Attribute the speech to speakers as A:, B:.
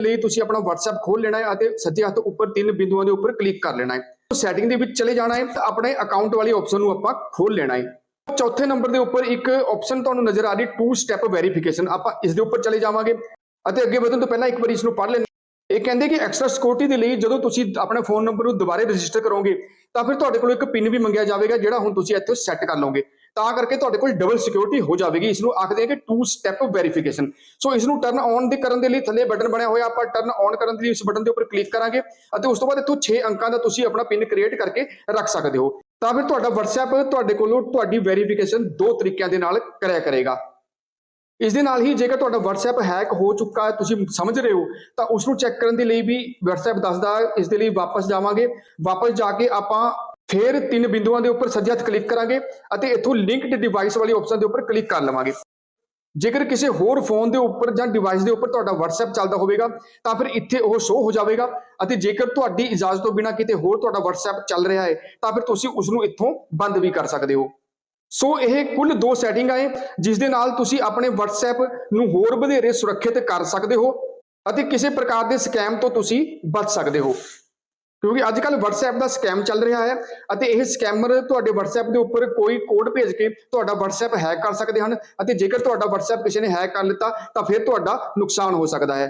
A: ਲਈ ਤੁਸੀਂ ਆਪਣਾ WhatsApp ਖੋਲ ਲੈਣਾ ਹੈ ਅਤੇ ਸੱਜੇ ਹੱਥ ਉੱਪਰ ਤਿੰਨ ਬਿੰਦੂਆਂ ਦੇ ਉੱਪਰ ਕਲਿੱਕ ਕਰ ਲੈਣਾ ਹੈ। ਸੈਟਿੰਗ ਦੇ ਵਿੱਚ ਚਲੇ ਜਾਣਾ ਹੈ, ਤਾਂ ਆਪਣੇ ਅਕਾਊਂਟ ਵਾਲੀ ਆਪਸ਼ਨ ਨੂੰ ਆਪਾਂ ਖੋਲ ਲੈਣਾ ਹੈ। ਚੌਥੇ ਨੰਬਰ ਦੇ ਉੱਪਰ ਇੱਕ ਆਪਸ਼ਨ ਤੁਹਾਨੂੰ ਨਜ਼ਰ ਆ ਰਹੀ ਟੂ ਸਟੈਪ ਵੈਰੀਫਿਕੇਸ਼ਨ ਆਪਾਂ ਇਸ ਦੇ ਉੱਪਰ ਚਲੇ ਜਾਵਾਂਗੇ ਅਤੇ ਅੱਗੇ ਵਧਣ ਤੋਂ ਪਹਿਲਾਂ ਇੱਕ ਵਾਰੀ ਇਸ ਨੂੰ ਪੜ੍ਹ ਲੈਣਾ ਇਹ ਕਹਿੰਦੇ ਕਿ ਐਕਸਟਰਾ ਸਿਕਿਉਰਿਟੀ ਦੇ ਲਈ ਜਦੋਂ ਤੁਸੀਂ ਆਪਣੇ ਫੋਨ ਨੰਬਰ ਨੂੰ ਦੁਬਾਰੇ ਰਜਿਸਟਰ ਕਰੋਗੇ, ਤਾਂ ਫਿਰ ਤੁਹਾਡੇ ਕੋਲ ਇੱਕ ਪਿਨ ਵੀ ਮੰਗਿਆ ਜਾਵੇਗਾ, ਜਿਹੜਾ ਹੁਣ ਤੁਸੀਂ ਇੱਥੇ ਸੈੱਟ ਕਰ ਲਓਗੇ। ਤਾਂ ਕਰਕੇ ਤੁਹਾਡੇ ਕੋਲ ਡਬਲ ਸਿਕਿਉਰਿਟੀ ਹੋ ਜਾਵੇਗੀ। ਇਸ ਨੂੰ ਆਖਦੇ ਆ ਕਿ ਟੂ ਸਟੈਪ ਵੈਰੀਫਿਕੇਸ਼ਨ ਸੋ ਇਸ ਨੂੰ ਟਰਨ ਔਨ ਦੇ ਕਰਨ ਦੇ ਲਈ ਥੱਲੇ ਬਟਨ ਬਣਿਆ ਹੋਇਆ, ਆਪਾਂ ਟਰਨ ਔਨ ਕਰਨ ਦੇ ਲਈ ਇਸ ਬਟਨ ਦੇ ਉੱਪਰ ਕਲਿੱਕ ਕਰਾਂਗੇ ਅਤੇ ਉਸ ਤੋਂ ਬਾਅਦ ਇੱਥੋਂ 6 ਅੰਕਾਂ ਦਾ ਤੁਸੀਂ ਆਪਣਾ ਪਿਨ ਕ੍ਰੀਏਟ ਕਰਕੇ ਰੱਖ ਸਕਦੇ ਹੋ। ਤਾਂ ਫਿਰ ਤੁਹਾਡਾ WhatsApp ਤੁਹਾਡੇ ਕੋਲੋਂ ਤੁਹਾਡੀ ਵੈਰੀਫਿਕੇਸ਼ਨ ਦੋ ਤਰੀਕਿਆਂ ਦੇ ਨਾਲ ਕਰਿਆ ਕਰੇਗਾ। ਇਸ ਦੇ ਨਾਲ ਹੀ ਜੇਕਰ ਤੁਹਾਡਾ WhatsApp ਹੈਕ ਹੋ ਚੁੱਕਾ ਹੈ, ਤੁਸੀਂ ਸਮਝ ਰਹੇ ਹੋ, ਤਾਂ ਉਸ ਨੂੰ ਚੈੱਕ ਕਰਨ ਦੇ ਲਈ ਵੀ WhatsApp ਦੱਸਦਾ ਹੈ ਇਸ ਦੇ ਲਈ ਵਾਪਸ ਜਾਵਾਂਗੇ। ਵਾਪਸ ਜਾ ਕੇ ਆਪਾਂ ਫਿਰ ਤਿੰਨ ਬਿੰਦੂਆਂ ਦੇ ਉੱਪਰ ਸੱਜੇ ਹੱਥ ਕਲਿੱਕ ਕਰਾਂਗੇ ਅਤੇ ਇੱਥੋਂ ਲਿੰਕਡ ਡਿਵਾਈਸ ਵਾਲੀ ਆਪਸ਼ਨ ਦੇ ਉੱਪਰ ਕਲਿੱਕ ਕਰ ਲਵਾਂਗੇ। ਜੇਕਰ ਕਿਸੇ ਹੋਰ ਫੋਨ ਦੇ ਉੱਪਰ ਜਾਂ ਡਿਵਾਈਸ ਦੇ ਉੱਪਰ ਤੁਹਾਡਾ WhatsApp ਚੱਲਦਾ ਹੋਵੇਗਾ, ਤਾਂ ਫਿਰ ਇੱਥੇ ਉਹ ਸ਼ੋ ਹੋ ਜਾਵੇਗਾ ਅਤੇ ਜੇਕਰ ਤੁਹਾਡੀ ਇਜਾਜ਼ਤ ਤੋਂ ਬਿਨਾਂ ਕਿਤੇ ਹੋਰ ਤੁਹਾਡਾ WhatsApp ਚੱਲ ਰਿਹਾ ਹੈ, ਤਾਂ ਫਿਰ ਤੁਸੀਂ ਉਸ ਨੂੰ ਇੱਥੋਂ ਬੰਦ ਵੀ ਕਰ ਸਕਦੇ ਹੋ। ਸੋ ਇਹ ਕੁੱਲ ਦੋ ਸੈਟਿੰਗਾਂ ਹੈ ਜਿਸ ਦੇ ਨਾਲ ਤੁਸੀਂ ਆਪਣੇ WhatsApp ਨੂੰ ਹੋਰ ਵਧੇਰੇ ਸੁਰੱਖਿਅਤ ਕਰ ਸਕਦੇ ਹੋ ਅਤੇ ਕਿਸੇ ਪ੍ਰਕਾਰ ਦੇ ਸਕੈਮ ਤੋਂ ਤੁਸੀਂ ਬਚ ਸਕਦੇ ਹੋ। ਕਿਉਂਕਿ ਅੱਜ ਕੱਲ WhatsApp ਦਾ ਸਕੈਮ ਚੱਲ ਰਿਹਾ ਹੈ ਅਤੇ ਇਹ ਸਕੈਮਰ ਤੁਹਾਡੇ WhatsApp ਦੇ ਉੱਪਰ ਕੋਈ ਕੋਡ ਭੇਜ ਕੇ ਤੁਹਾਡਾ WhatsApp ਹੈਕ ਕਰ ਸਕਦੇ ਹਨ ਅਤੇ ਜੇਕਰ ਤੁਹਾਡਾ WhatsApp ਕਿਸੇ ਨੇ ਹੈਕ ਕਰ ਲਿੱਤਾ ਤਾਂ ਫਿਰ ਤੁਹਾਡਾ ਨੁਕਸਾਨ ਹੋ ਸਕਦਾ ਹੈ।